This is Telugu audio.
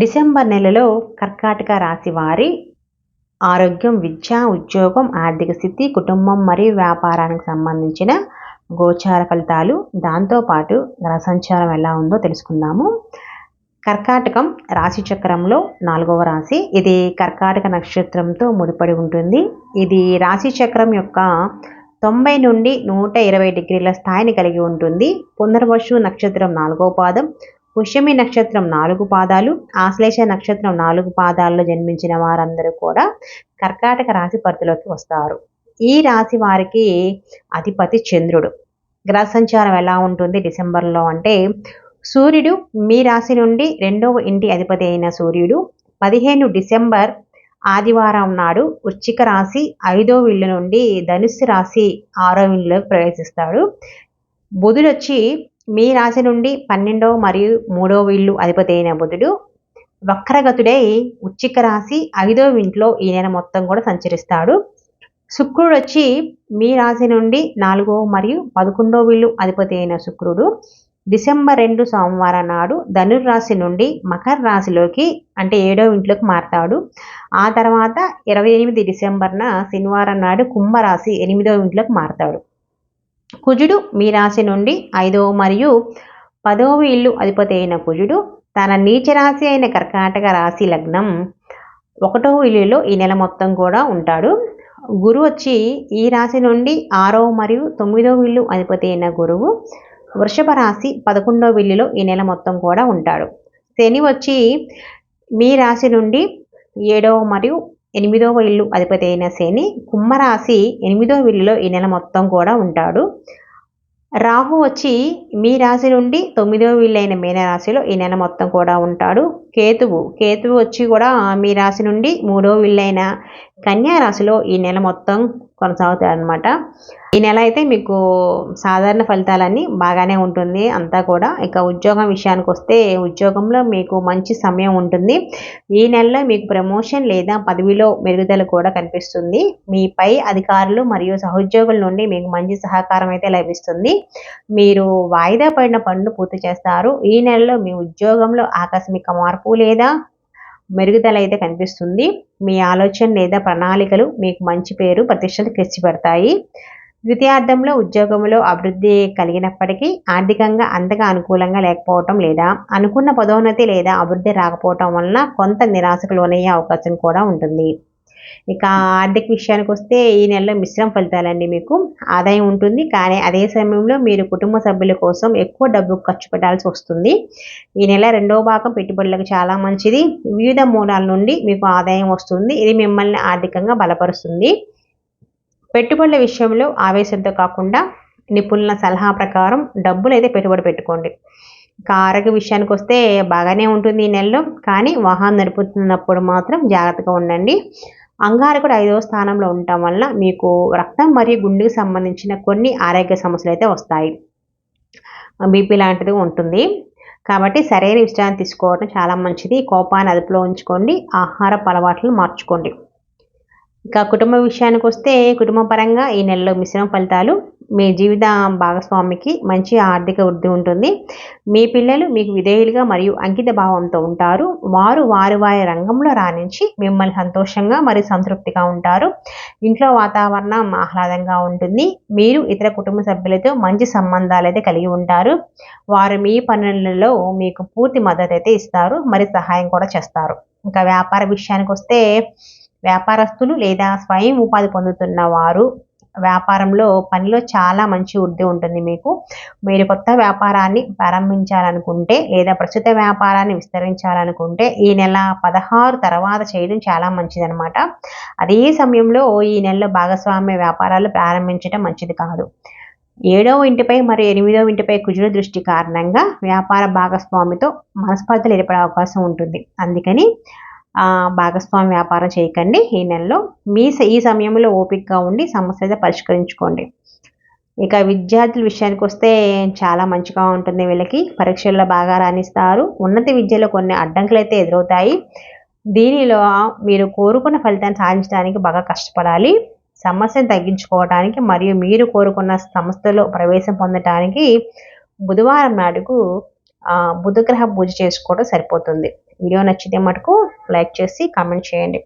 డిసెంబర్ నెలలో కర్కాటక రాశి వారి ఆరోగ్యం విద్య ఉద్యోగం ఆర్థిక స్థితి కుటుంబం మరియు వ్యాపారానికి సంబంధించిన గోచార ఫలితాలు దాంతోపాటు గ్రహ సంచారం ఎలా ఉందో తెలుసుకుందాము. కర్కాటకం రాశి చక్రంలో నాలుగవ రాశి. ఇది కర్కాటక నక్షత్రంతో ముడిపడి ఉంటుంది. ఇది రాశి చక్రం యొక్క తొంభై నుండి నూట ఇరవై డిగ్రీల స్థాయిని కలిగి ఉంటుంది. పునర్వశు నక్షత్రం నాలుగవ పాదం. పుష్యమి నక్షత్రం నాలుగు పాదాలు ఆశ్లేష నక్షత్రం నాలుగు పాదాల్లో జన్మించిన వారందరూ కూడా కర్కాటక రాశి పరిధిలోకి వస్తారు. ఈ రాశి వారికి అధిపతి చంద్రుడు. గ్రహ సంచారం ఎలా ఉంటుంది డిసెంబర్లో అంటే సూర్యుడు మీ రాశి నుండి రెండవ ఇంటి అధిపతి అయిన సూర్యుడు పదిహేను డిసెంబర్ ఆదివారం నాడు వృచ్చిక రాశి ఐదో విల్లు నుండి ధనుస్సు రాశి ఆరో విల్లులోకి ప్రవేశిస్తాడు. బుధుడు వచ్చి మీ రాశి నుండి పన్నెండవ మరియు మూడవ ఇల్లు అధిపతి అయిన బుధుడు వక్రగతుడై ఉచ్చిక రాశి ఐదో ఇంట్లో ఈ నెల మొత్తం కూడా సంచరిస్తాడు. శుక్రుడు వచ్చి మీ రాశి నుండి నాలుగో మరియు పదకొండవ ఇల్లు అధిపతి అయిన శుక్రుడు. డిసెంబర్ రెండు సోమవారం నాడు ధనుర్రాశి నుండి మకర రాశిలోకి అంటే ఏడో ఇంట్లోకి మారతాడు. ఆ తర్వాత ఇరవై ఎనిమిది డిసెంబర్న శనివారం నాడు కుంభరాశి ఎనిమిదో ఇంట్లోకి మారతాడు. కుజుడు మీ రాశి నుండి ఐదవ మరియు పదవ ఇల్లు అధిపతి అయిన కుజుడు తన నీచ రాశి అయిన కర్కాటక రాశి లగ్నం ఒకటవ ఇల్లులో ఈ నెల మొత్తం కూడా ఉంటాడు. గురువు వచ్చి ఈ రాశి నుండి ఆరవ మరియు తొమ్మిదవ ఇల్లు అధిపతి అయిన గురువు వృషభ రాశి పదకొండవ ఇల్లులో ఈ నెల మొత్తం కూడా ఉంటాడు. శని వచ్చి మీ రాశి నుండి ఏడవ మరియు ఎనిమిదవ ఇల్లు అధిపతి అయిన శని కుంభరాశి ఎనిమిదవ ఇల్లులో ఈ నెల మొత్తం కూడా ఉంటాడు. రాహు వచ్చి మీ రాశి నుండి తొమ్మిదవ వీళ్ళైన మీనరాశిలో ఈ నెల మొత్తం కూడా ఉంటాడు. కేతువు కేతువు వచ్చి కూడా మీ రాశి నుండి మూడవ వీళ్ళైన రాశిలో ఈ నెల మొత్తం కొనసాగుతాయి అనమాట ఈ నెల అయితే మీకు సాధారణ ఫలితాలన్నీ బాగానే ఉంటుంది. అంతా కూడా ఇక ఉద్యోగం విషయానికి వస్తే ఉద్యోగంలో మీకు మంచి సమయం ఉంటుంది. ఈ నెలలో మీకు ప్రమోషన్ లేదా పదవిలో మెరుగుదల కూడా కనిపిస్తుంది. మీ పై అధికారులు మరియు సహోద్యోగుల నుండి మీకు మంచి సహకారం అయితే లభిస్తుంది. మీరు వాయిదా పడిన పనులు పూర్తి చేస్తారు. ఈ నెలలో మీ ఉద్యోగంలో ఆకస్మిక మార్పు లేదా మెరుగుదల అయితే కనిపిస్తుంది. మీ ఆలోచన లేదా ప్రణాళికలు మీకు మంచి పేరు ప్రతిష్టలు తెచ్చిపెడతాయి. ద్వితీయార్థంలో ఉద్యోగంలో అభివృద్ధి కలిగినప్పటికీ ఆర్థికంగా అంతగా అనుకూలంగా లేకపోవటం లేదా అనుకున్న పదోన్నతి లేదా అభివృద్ధి రాకపోవటం వలన కొంత నిరాశకు లోనయ్యే అవకాశం కూడా ఉంటుంది. ఇక ఆర్థిక విషయానికి వస్తే ఈ నెలలో మిశ్రమ ఫలితాలండి మీకు. ఆదాయం ఉంటుంది కానీ అదే సమయంలో మీరు కుటుంబ సభ్యుల కోసం ఎక్కువ డబ్బు ఖర్చు పెట్టాల్సి వస్తుంది. ఈ నెల రెండవ భాగం పెట్టుబడులకు చాలా మంచిది. వివిధ మూలాల నుండి మీకు ఆదాయం వస్తుంది. ఇది మిమ్మల్ని ఆర్థికంగా బలపరుస్తుంది. పెట్టుబడుల విషయంలో ఆవేశంతో కాకుండా నిపుణుల సలహా ప్రకారం డబ్బులు అయితే పెట్టుబడి పెట్టుకోండి. ఆరోగ్య విషయానికి వస్తే బాగానే ఉంటుంది ఈ నెలలో కానీ వాహనం నడుపుతున్నప్పుడు మాత్రం జాగ్రత్తగా ఉండండి. అంగారకుడు ఐదవ స్థానంలో ఉండటం వల్ల మీకు రక్తం మరియు గుండెకు సంబంధించిన కొన్ని ఆరోగ్య సమస్యలు అయితే వస్తాయి. బీపీ లాంటిది ఉంటుంది. కాబట్టి సరైన విశ్రాంతి తీసుకోవడం చాలా మంచిది. కోపాన్ని అదుపులో ఉంచుకోండి. ఆహార అలవాట్లను మార్చుకోండి. ఇక కుటుంబ విషయానికి వస్తే కుటుంబ పరంగా ఈ నెలలో మిశ్రమ ఫలితాలు మీ జీవిత భాగస్వామికి మంచి ఆర్థిక వృద్ధి ఉంటుంది. మీ పిల్లలు మీకు విధేయులుగా మరియు అంకిత భావంతో ఉంటారు. వారు వారి వారి రంగంలో రాణించి మిమ్మల్ని సంతోషంగా మరియు సంతృప్తిగా ఉంటారు. ఇంట్లో వాతావరణం ఆహ్లాదంగా ఉంటుంది. మీరు ఇతర కుటుంబ సభ్యులతో మంచి సంబంధాలు అయితే కలిగి ఉంటారు. వారు మీ పనులలో మీకు పూర్తి మద్దతు అయితే ఇస్తారు. మరి సహాయం కూడా చేస్తారు. ఇంకా వ్యాపార విషయానికి వస్తే వ్యాపారస్తులు లేదా స్వయం ఉపాధి పొందుతున్న వారు వ్యాపారంలో పనిలో చాలా మంచి వృద్ధి ఉంటుంది మీకు. మీరు కొత్త వ్యాపారాన్ని ప్రారంభించాలనుకుంటే లేదా ప్రస్తుత వ్యాపారాన్ని విస్తరించాలనుకుంటే ఈ నెల పదహారు తర్వాత చేయడం చాలా మంచిదనమాట అదే సమయంలో ఈ నెలలో భాగస్వామ్య వ్యాపారాలు ప్రారంభించడం మంచిది కాదు. ఏడవ ఇంటిపై మరియు ఎనిమిదవ ఇంటిపై కుజుల దృష్టి కారణంగా వ్యాపార భాగస్వామితో మనస్పర్ధలు ఏర్పడే అవకాశం ఉంటుంది. అందుకని భాగస్వామి వ్యాపారం చేయకండి. ఈ నెలలో మీ ఈ సమయంలో ఓపికగా ఉండి సమస్య అయితే పరిష్కరించుకోండి. ఇక విద్యార్థుల విషయానికి వస్తే చాలా మంచిగా ఉంటుంది వీళ్ళకి. పరీక్షల్లో బాగా రాణిస్తారు. ఉన్నత విద్యలో కొన్ని అడ్డంకులు అయితే ఎదురవుతాయి. దీనిలో మీరు కోరుకున్న ఫలితాన్ని సాధించడానికి బాగా కష్టపడాలి. సమస్యను తగ్గించుకోవడానికి మరియు మీరు కోరుకున్న సంస్థలో ప్రవేశం పొందడానికి బుధవారం నాడుకు బుధగ్రహ పూజ చేసుకోవడం సరిపోతుంది. వీడియో నచ్చితే మటుకు లైక్ చేసి కామెంట్ చేయండి.